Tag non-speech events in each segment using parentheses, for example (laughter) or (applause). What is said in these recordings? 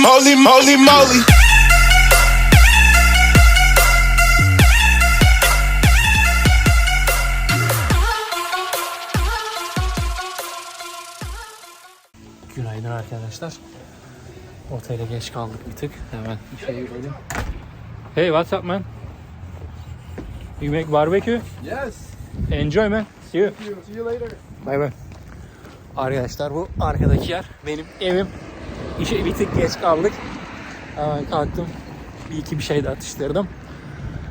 moly, moly, moly. Günaydın arkadaşlar. Otele geç kaldık bir tık. Hemen işe girelim. Hey, what's up man? You make barbecue? Yes. Enjoy man. See you. See you later. Bay bay. Arkadaşlar bu arkadaki yer benim evim. İşe bir tık geç kaldık. Hemen kalktım. Bir iki bir şey de atıştırdım.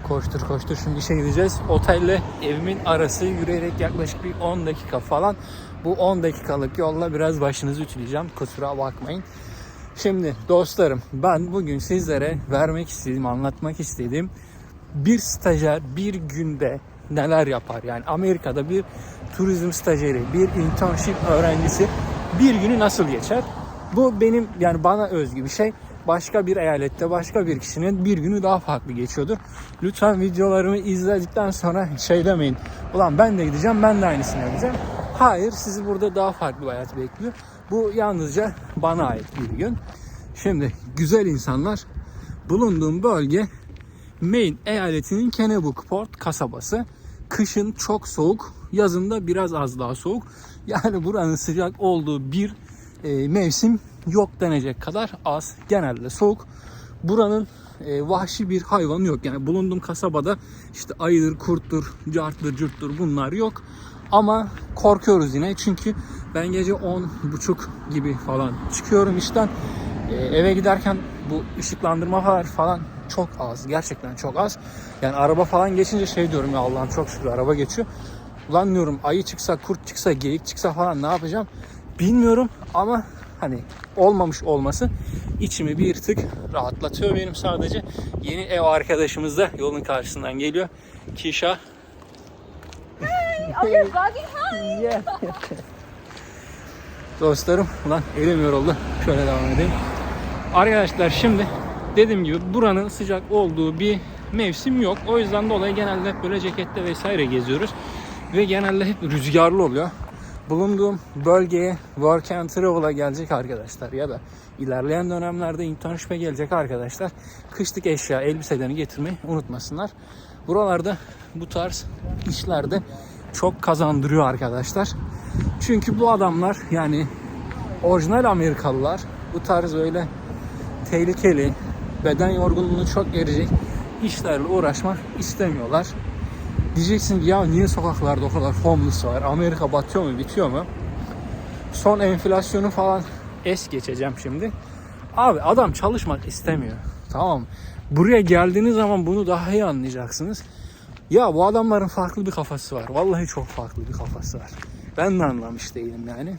Koştur koştur şimdi işe gideceğiz. Otelle evimin arası yürüyerek yaklaşık bir 10 dakika falan. Bu 10 dakikalık yolla biraz başınızı ütüleyeceğim. Kusura bakmayın. Şimdi dostlarım ben bugün sizlere vermek istediğim, anlatmak istediğim bir stajyer bir günde neler yapar? Yani Amerika'da bir turizm stajyeri, bir internship öğrencisi bir günü nasıl geçer? Bu benim yani bana özgü bir şey. Başka bir eyalette başka bir kişinin bir günü daha farklı geçiyordur. Lütfen videolarımı izledikten sonra şey demeyin. Ulan ben de gideceğim ben de aynısını yapacağım. Hayır sizi burada daha farklı bir hayat bekliyor. Bu yalnızca bana ait bir gün. Şimdi güzel insanlar bulunduğum bölge Maine eyaletinin Kennebunkport kasabası. Kışın çok soğuk, yazında biraz az daha soğuk. Yani buranın sıcak olduğu bir e, mevsim yok denecek kadar az. Genelde soğuk. Buranın e, vahşi bir hayvanı yok. Yani bulunduğum kasabada işte ayıdır, kurttur, carttır, cürttür bunlar yok. Ama korkuyoruz yine çünkü ben gece 10.30 gibi falan çıkıyorum işten. E, eve giderken bu ışıklandırma falan falan çok az. Gerçekten çok az. Yani araba falan geçince şey diyorum ya Allah'ım çok şükür araba geçiyor. Ulan diyorum ayı çıksa, kurt çıksa, geyik çıksa falan ne yapacağım? Bilmiyorum ama hani olmamış olması içimi bir tık rahatlatıyor benim sadece. Yeni ev arkadaşımız da yolun karşısından geliyor. Kişa. Oh, you're vlogging? Hi. (laughs) Dostlarım ulan elim yoruldu. Şöyle devam edeyim. Arkadaşlar şimdi dediğim gibi buranın sıcak olduğu bir mevsim yok. O yüzden dolayı genelde hep böyle cekette vesaire geziyoruz. Ve genelde hep rüzgarlı oluyor. Bulunduğum bölgeye work and travel'a gelecek arkadaşlar ya da ilerleyen dönemlerde internship'e gelecek arkadaşlar kışlık eşya elbiselerini getirmeyi unutmasınlar. Buralarda bu tarz işlerde çok kazandırıyor arkadaşlar. Çünkü bu adamlar yani orijinal Amerikalılar bu tarz öyle tehlikeli, beden yorgunluğunu çok gerecek işlerle uğraşmak istemiyorlar. Diyeceksin ki ya niye sokaklarda o kadar homeless var? Amerika batıyor mu, bitiyor mu? Son enflasyonu falan es geçeceğim şimdi. Abi adam çalışmak istemiyor. Tamam? Buraya geldiğiniz zaman bunu daha iyi anlayacaksınız. Ya bu adamların farklı bir kafası var. Vallahi çok farklı bir kafası var. Ben de anlamış değilim yani.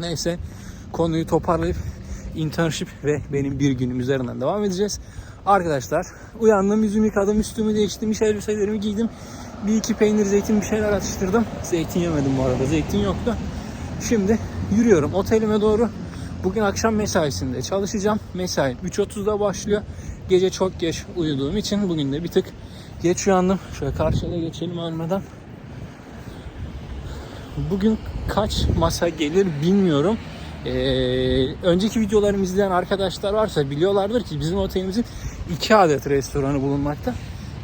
Neyse konuyu toparlayıp internship ve benim bir günüm üzerinden devam edeceğiz. Arkadaşlar uyandım yüzümü yıkadım üstümü değiştim iş elbiselerimi giydim. Bir iki peynir zeytin bir şeyler atıştırdım. Zeytin yemedim bu arada zeytin yoktu. Şimdi yürüyorum otelime doğru. Bugün akşam mesaisinde çalışacağım. Mesai 3.30'da başlıyor. Gece çok geç uyuduğum için bugün de bir tık geç uyandım. Şöyle karşıya geçelim ölmeden. Bugün kaç masa gelir bilmiyorum. Ee, önceki videolarımı izleyen arkadaşlar varsa biliyorlardır ki bizim otelimizin iki adet restoranı bulunmakta.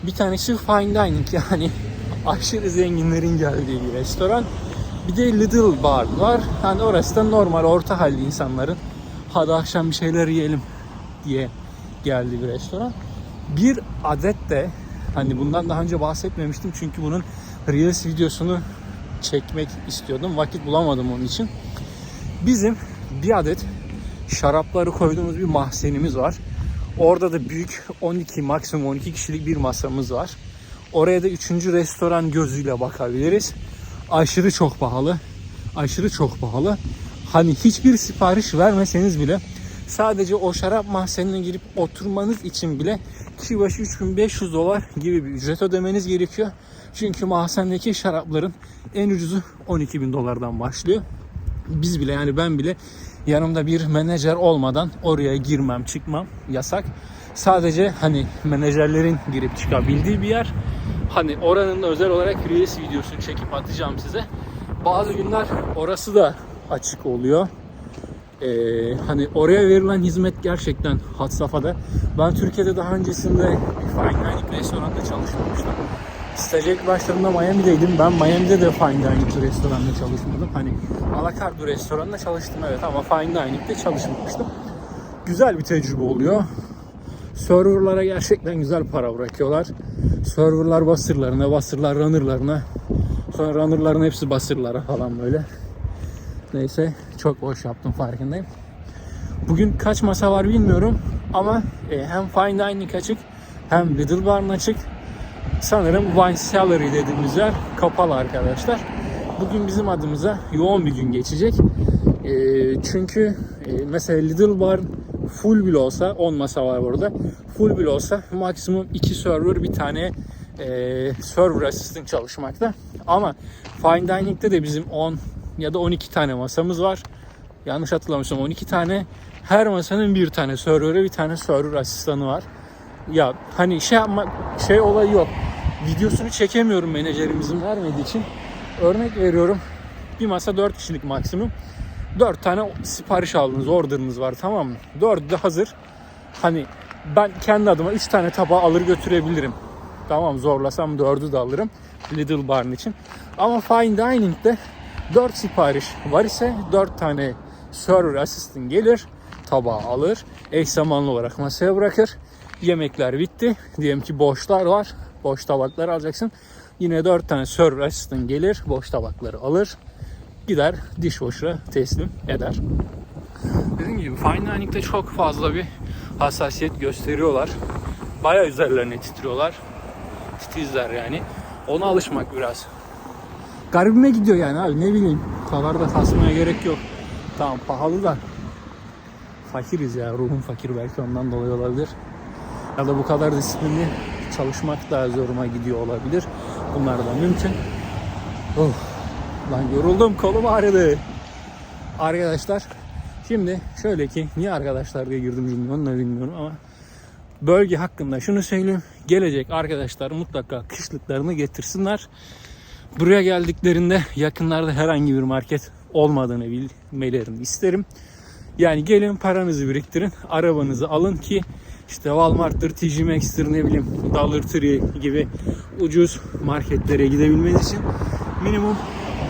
Bir tanesi fine dining yani aşırı zenginlerin geldiği bir restoran. Bir de Little Bar var. Hani orası da normal orta halli insanların hadi akşam bir şeyler yiyelim diye geldiği bir restoran. Bir adet de hani bundan daha önce bahsetmemiştim çünkü bunun Reels videosunu çekmek istiyordum. Vakit bulamadım onun için. Bizim bir adet şarapları koyduğumuz bir mahzenimiz var. Orada da büyük 12 maksimum 12 kişilik bir masamız var. Oraya da 3. restoran gözüyle bakabiliriz. Aşırı çok pahalı. Aşırı çok pahalı. hani hiçbir sipariş vermeseniz bile sadece o şarap mahzenine girip oturmanız için bile kişi başı 3500 dolar gibi bir ücret ödemeniz gerekiyor. Çünkü mahzendeki şarapların en ucuzu 12.000 dolardan başlıyor. Biz bile yani ben bile yanımda bir menajer olmadan oraya girmem çıkmam yasak. Sadece hani menajerlerin girip çıkabildiği bir yer. Hani oranın özel olarak Reels videosunu çekip atacağım size. Bazı günler orası da açık oluyor. Ee, hani oraya verilen hizmet gerçekten had safhada. Ben Türkiye'de daha öncesinde bir fine dining restoranda çalışmamıştım. İlk başlarında Miami'deydim. Ben Miami'de de fine dining restoranda çalışmadım. Hani alakart bir restoranda çalıştım evet ama fine dining'de çalışmamıştım. Güzel bir tecrübe oluyor. Serverlara gerçekten güzel para bırakıyorlar. Serverlar basırlarına, basırlar runnerlarına. Sonra runnerların hepsi basırlara falan böyle. Neyse çok boş yaptım farkındayım. Bugün kaç masa var bilmiyorum ama e, hem fine dining açık hem little barn açık. Sanırım wine cellar dediğimiz yer kapalı arkadaşlar. Bugün bizim adımıza yoğun bir gün geçecek. E, çünkü e, mesela Little Barn full bile olsa 10 masa var burada. Full bile olsa maksimum 2 server bir tane e, server assistant çalışmakta. Ama fine dining'de de bizim 10 ya da 12 tane masamız var. Yanlış hatırlamıyorsam 12 tane. Her masanın bir tane server'ı bir tane server asistanı var. Ya hani şey yapma şey olayı yok. Videosunu çekemiyorum menajerimizin vermediği için. Örnek veriyorum. Bir masa 4 kişilik maksimum. 4 tane sipariş aldınız, orderınız var tamam mı? 4'ü de hazır. Hani ben kendi adıma 3 tane tabağı alır götürebilirim. Tamam zorlasam 4'ü de alırım. Little Barn için. Ama Fine Dining'de 4 sipariş var ise 4 tane server assistant gelir. Tabağı alır. Eş zamanlı olarak masaya bırakır. Yemekler bitti. Diyelim ki boşlar var. Boş tabakları alacaksın. Yine 4 tane server assistant gelir. Boş tabakları alır gider dishwasher'a teslim eder. Dediğim gibi fine dining'de çok fazla bir hassasiyet gösteriyorlar. Bayağı üzerlerine titriyorlar. Titizler yani. Ona alışmak biraz. Garibime gidiyor yani abi ne bileyim. Bu kadar da kasmaya gerek yok. Tamam pahalı da fakiriz ya ruhum fakir belki ondan dolayı olabilir. Ya da bu kadar disiplinli çalışmak da zoruma gidiyor olabilir. Bunlar da mümkün. Oh. Lan yoruldum kolum ağrıdı. Arkadaşlar şimdi şöyle ki niye arkadaşlar diye girdim cümleye onu da bilmiyorum ama bölge hakkında şunu söyleyeyim. Gelecek arkadaşlar mutlaka kışlıklarını getirsinler. Buraya geldiklerinde yakınlarda herhangi bir market olmadığını bilmelerini isterim. Yani gelin paranızı biriktirin, arabanızı alın ki işte Walmart'tır, TJ Maxx'tir ne bileyim Dollar Tree gibi ucuz marketlere gidebilmeniz için minimum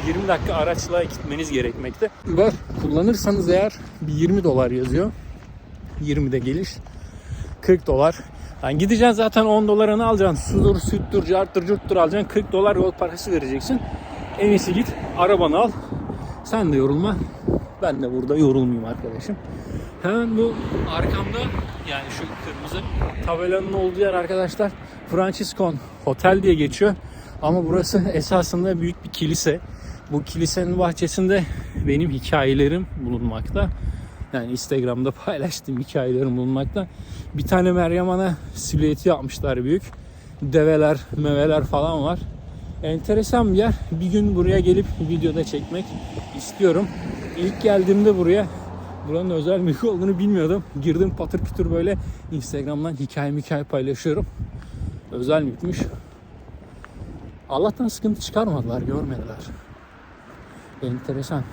20 dakika araçla gitmeniz gerekmekte. Uber kullanırsanız eğer bir 20 dolar yazıyor. 20 de geliş. 40 dolar. Yani gideceksin zaten 10 dolara ne alacaksın? Sudur, süttür, carttır, curttur alacaksın. 40 dolar yol parası vereceksin. En iyisi git arabanı al. Sen de yorulma. Ben de burada yorulmayayım arkadaşım. Hemen bu arkamda yani şu kırmızı tabelanın olduğu yer arkadaşlar Franciscon Hotel diye geçiyor. Ama burası esasında büyük bir kilise. Bu kilisenin bahçesinde benim hikayelerim bulunmakta. Yani Instagram'da paylaştığım hikayelerim bulunmakta. Bir tane Meryem Ana silüeti yapmışlar büyük. Develer, meveler falan var. Enteresan bir yer. Bir gün buraya gelip videoda çekmek istiyorum. İlk geldiğimde buraya buranın özel mülk (laughs) olduğunu bilmiyordum. Girdim patır kütür böyle Instagram'dan hikaye hikaye paylaşıyorum. Özel mülkmüş. Allah'tan sıkıntı çıkarmadılar, görmediler. Enteresan.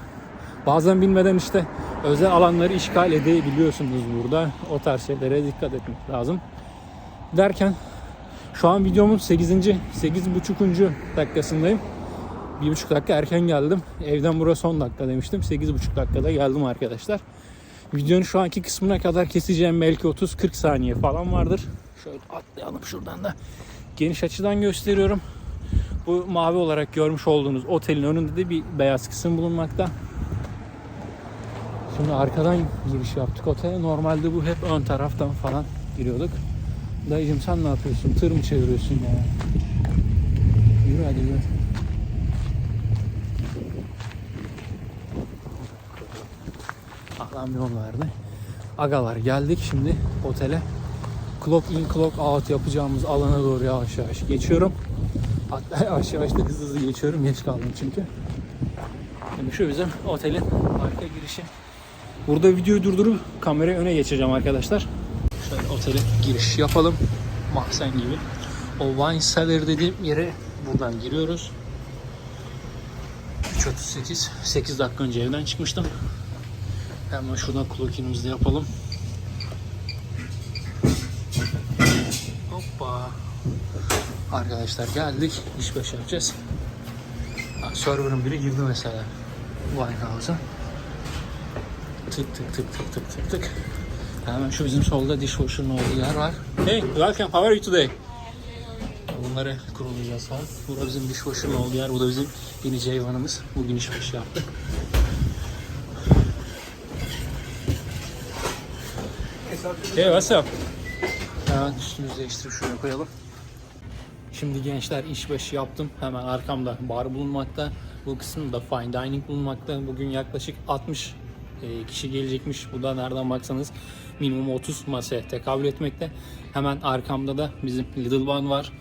Bazen bilmeden işte özel alanları işgal edebiliyorsunuz burada. O tarz şeylere dikkat etmek lazım. Derken şu an videomun 8. 8.5. dakikasındayım. Bir buçuk dakika erken geldim. Evden burası 10 dakika demiştim. 8,5 dakikada geldim arkadaşlar. Videonun şu anki kısmına kadar keseceğim belki 30-40 saniye falan vardır. Şöyle atlayalım şuradan da. Geniş açıdan gösteriyorum. Bu mavi olarak görmüş olduğunuz otelin önünde de bir beyaz kısım bulunmakta. Şimdi arkadan giriş yaptık otele. Normalde bu hep ön taraftan falan giriyorduk. Dayıcım sen ne yapıyorsun? Tır mı çeviriyorsun ya? Yürü hadi yürü. kamyon verdi. Agalar geldik şimdi otele. Clock in clock out yapacağımız alana doğru yavaş yavaş geçiyorum. Hatta (laughs) yavaş yavaş da hızlı hızlı geçiyorum. Geç kaldım çünkü. Şimdi şu bizim otelin arka girişi. Burada videoyu durdurup kamerayı öne geçeceğim arkadaşlar. Şöyle otele giriş yapalım. Mahzen gibi. O wine cellar dediğim yere buradan giriyoruz. 3.38 8 dakika önce evden çıkmıştım. Hemen şuradan clocking'imizi de yapalım. Arkadaşlar geldik. İş başı yapacağız. Ha, server'ın biri girdi mesela. Winehouse'a. Tık tık tık tık tık tık tık. Hemen şu bizim solda dishwasher'ın olduğu yer var. Hey, welcome. How are you today? Bunları kurulayacağız falan. Burada bizim dishwasher'ın olduğu yer. Bu da bizim yeni Ceyvan'ımız. Bugün iş başı yaptı. Hey, what's up? Hemen üstümüzü değiştirip şuraya koyalım. Şimdi gençler işbaşı yaptım. Hemen arkamda bar bulunmakta. Bu kısımda fine dining bulunmakta. Bugün yaklaşık 60 e, kişi gelecekmiş. Bu da nereden baksanız minimum 30 masaya tekabül etmekte. Hemen arkamda da bizim Little One var.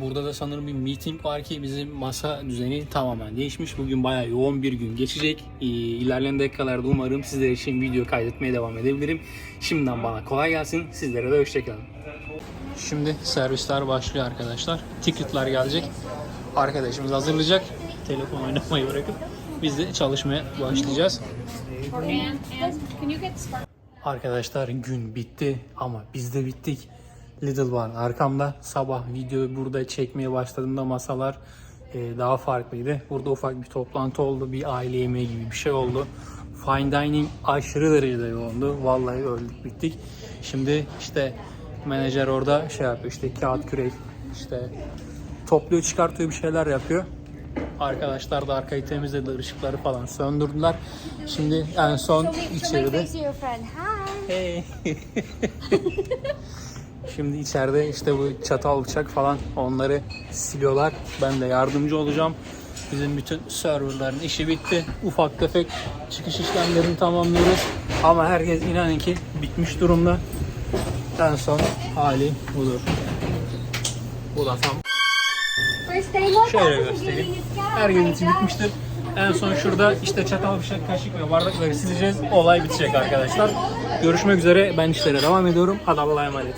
Burada da sanırım bir meeting var ki bizim masa düzeni tamamen değişmiş. Bugün bayağı yoğun bir gün geçecek. İlerleyen dakikalarda umarım sizler için video kaydetmeye devam edebilirim. Şimdiden bana kolay gelsin. Sizlere de hoşçakalın. Şimdi servisler başlıyor arkadaşlar. Ticketlar gelecek. Arkadaşımız hazırlayacak. Telefon oynamayı bırakıp biz de çalışmaya başlayacağız. Arkadaşlar gün bitti ama biz de bittik. Little One arkamda sabah videoyu burada çekmeye başladığımda masalar e, daha farklıydı. Burada ufak bir toplantı oldu. Bir aile yemeği gibi bir şey oldu. Fine dining aşırı derecede yoğundu. Vallahi öldük bittik. Şimdi işte menajer orada şey yapıyor işte kağıt kürek işte topluyor çıkartıyor bir şeyler yapıyor. Arkadaşlar da arkayı temizledi ışıkları falan söndürdüler. Şimdi en son show my içeride. Hey. Şimdi içeride işte bu çatal bıçak falan onları siliyorlar. Ben de yardımcı olacağım. Bizim bütün serverların işi bitti. Ufak tefek çıkış işlemlerini tamamlıyoruz. Ama herkes inanın ki bitmiş durumda. En son hali budur. Bu da tam Şöyle göstereyim. Her gün için bitmiştir. En son şurada işte çatal, bıçak, kaşık ve bardakları sileceğiz. Olay bitecek arkadaşlar. Görüşmek üzere. Ben işlere devam ediyorum. Hadi Allah'a emanet.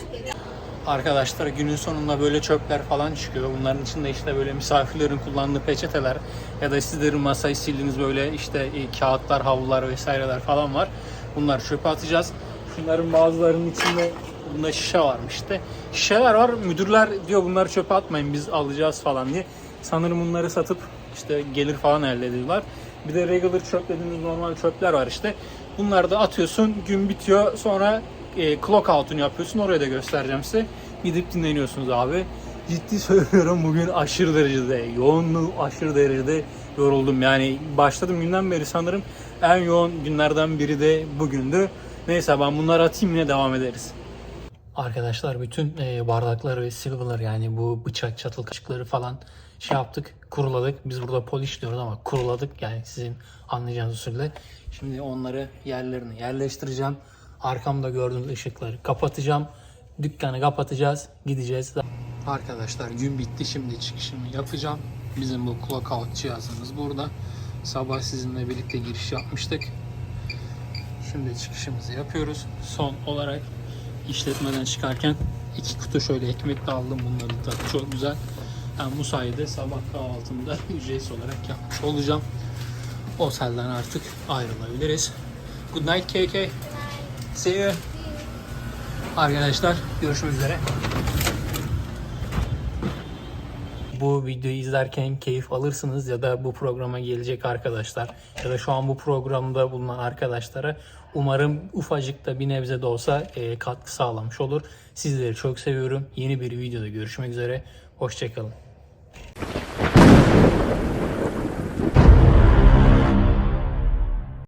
Arkadaşlar günün sonunda böyle çöpler falan çıkıyor. Bunların içinde işte böyle misafirlerin kullandığı peçeteler ya da sizlerin masayı sildiğiniz böyle işte e, kağıtlar, havlular vesaireler falan var. Bunları çöpe atacağız. Şunların bazılarının içinde bunda şişe varmış işte. Şişeler var. Müdürler diyor bunları çöpe atmayın biz alacağız falan diye. Sanırım bunları satıp işte gelir falan elde ediyorlar. Bir de regular çöp dediğimiz normal çöpler var işte. Bunları da atıyorsun. Gün bitiyor. Sonra e, clock out'unu yapıyorsun. Oraya da göstereceğim size. Gidip dinleniyorsunuz abi. Ciddi söylüyorum bugün aşırı derecede yoğunluğu aşırı derecede yoruldum. Yani başladım günden beri sanırım en yoğun günlerden biri de bugündü. Neyse ben bunları atayım yine devam ederiz. Arkadaşlar bütün e, bardakları ve silver'ları yani bu bıçak, çatal, kaşıkları falan şey yaptık, kuruladık. Biz burada polish diyoruz ama kuruladık yani sizin anlayacağınız usulde. Şimdi onları yerlerine yerleştireceğim. Arkamda gördüğünüz ışıkları kapatacağım. Dükkanı kapatacağız, gideceğiz. Arkadaşlar gün bitti şimdi çıkışımı yapacağım. Bizim bu clock out cihazımız burada. Sabah sizinle birlikte giriş yapmıştık. Şimdi çıkışımızı yapıyoruz. Son olarak işletmeden çıkarken iki kutu şöyle ekmek de aldım. Bunların tadı çok güzel. Ben bu sayede sabah kahvaltımda (laughs) ücretsiz olarak yapmış olacağım. Otelden artık ayrılabiliriz. Good night KK. See you. Arkadaşlar görüşmek üzere. Bu videoyu izlerken keyif alırsınız ya da bu programa gelecek arkadaşlar ya da şu an bu programda bulunan arkadaşlara umarım ufacık da bir nebze de olsa e, katkı sağlamış olur. Sizleri çok seviyorum. Yeni bir videoda görüşmek üzere. Hoşçakalın.